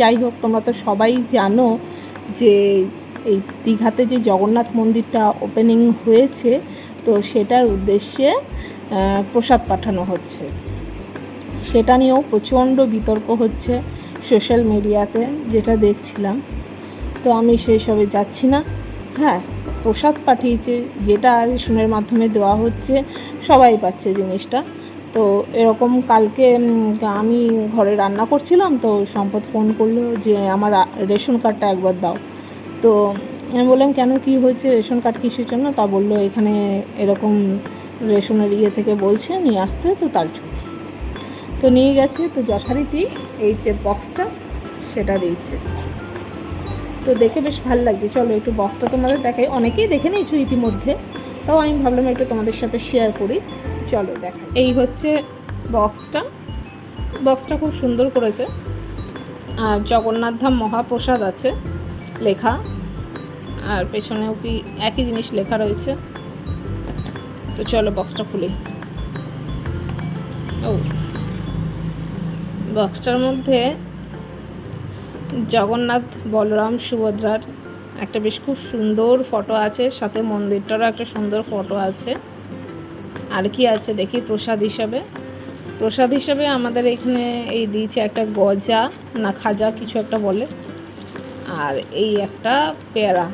যাই হোক, তোমরা তো সবাই জানো যে এই দীঘাতে যে জগন্নাথ মন্দিরটা ওপেনিং হয়েছে, তো সেটার উদ্দেশ্যে প্রসাদ পাঠানো হচ্ছে। সেটা নিয়েও প্রচণ্ড বিতর্ক হচ্ছে সোশ্যাল মিডিয়াতে যেটা দেখছিলাম। তো আমি সেই সবে যাচ্ছি না। হ্যাঁ প্রসাদ পাঠিয়েছে, যেটা রেশনের মাধ্যমে দেওয়া হচ্ছে, সবাই পাচ্ছে জিনিসটা। তো এরকম কালকে আমি ঘরে রান্না করছিলাম, তো সম্পদ ফোন করল যে আমার রেশন কার্ডটা একবার দাও। তো আমি বললাম, কেন কি হয়েছে? রেশন কার্ড কিসের জন্য? তা বলল, এখানে এরকম রেশনের ইয়ে থেকে বলছে, নিয়ে আসতে, তো তার জন্য। তো নিয়ে গেছে, তো যথারীতি এই যে বক্সটা সেটা দিয়েছে। তো দেখে বেশ ভালো লাগছে। চলো একটু বক্সটা তোমাদের দেখাই। অনেকেই দেখে নিয়েছো ইতিমধ্যে, তাও আমি ভাবলাম একটু তোমাদের সাথে শেয়ার করি। চলো দেখাই। এই হচ্ছে বক্সটা। বক্সটা খুব সুন্দর করেছে। আর জগন্নাথ ধাম মহাপ্রসাদ আছে লেখা। আর পেছনেও কি একই জিনিস লেখা রয়েছে। তো চলো বক্সটা খুলি। ও। বক্সটার মধ্যে জগন্নাথ বলরাম সুভদ্রার একটা বেশ খুব সুন্দর ফটো আছে। সাথে মন্দিরটারও একটা সুন্দর ফটো আছে। আর কি আছে দেখি প্রসাদ হিসাবে। প্রসাদ হিসাবে আমাদের এখানে এই দিয়েছে একটা গজা, না খাজা কিছু একটা বলে। আর এই একটা পেয়ারা।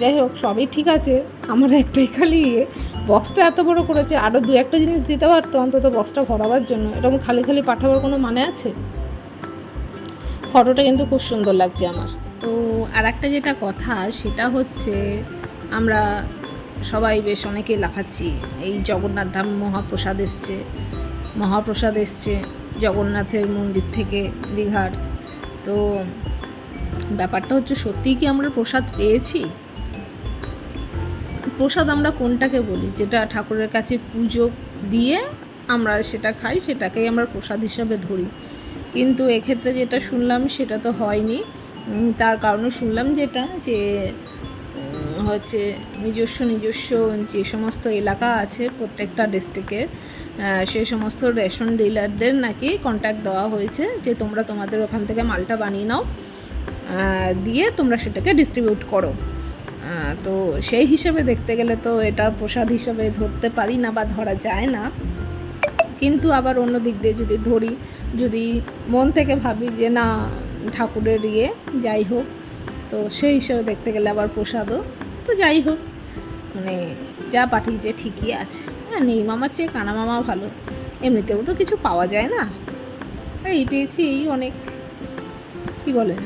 যাই হোক, সবই ঠিক আছে। আমার একটাই খালি ইয়ে বক্সটা এত বড় করেছে আরও দু একটা জিনিস দিতে পারতো অন্তত বক্সটা ভরাবার জন্য। এরকম খালি খালি পাঠাবার কোনো মানে আছে? ফটোটা কিন্তু খুব সুন্দর লাগছে আমার। তো আর একটা যেটা কথা, সেটা হচ্ছে আমরা সবাই বেশ অনেকে লাফাচ্ছি। এই জগন্নাথ ধাম মহাপ্রসাদ এসছে। মহাপ্রসাদ এসছে জগন্নাথের মন্দির থেকে দীঘার। তো ব্যাপারটা হচ্ছে সত্যিই কি আমরা প্রসাদ পেয়েছি? প্রসাদ আমরা কোনটাকে বলি? যেটা ঠাকুরের কাছে পুজো দিয়ে আমরা সেটা খাই, সেটাকেই আমরা প্রসাদ হিসাবে ধরি। কিন্তু এক্ষেত্রে যেটা শুনলাম সেটা তো হয়নি। তার কারণে শুনলাম যেটা যে হচ্ছে নিজস্ব নিজস্ব যে সমস্ত এলাকা আছে প্রত্যেকটা ডিস্ট্রিক্টের সেই সমস্ত রেশন ডিলারদের নাকি কন্ট্যাক্ট দেওয়া হয়েছে যে তোমরা তোমাদের ওখান থেকে মালটা বানিয়ে নাও দিয়ে তোমরা সেটাকে ডিস্ট্রিবিউট করো। তো সেই হিসাবে দেখতে গেলে তো এটা প্রসাদ হিসাবে ধরতে পারি না বা ধরা যায় না। কিন্তু আবার অন্য দিক দিয়ে যদি ধরি, যদি মন থেকে ভাবি যে না, ঠাকুরের ইয়ে যাই হোক, তো সেই হিসাবে দেখতে গেলে আবার প্রসাদও তো যাই হোক মানে যা পাঠিয়েছে ঠিকই আছে। হ্যাঁ নেই মামার চেয়ে কানা মামা ভালো। এমনিতেও তো কিছু পাওয়া যায় না। এই পেয়েছি এই অনেক, কি বলেন?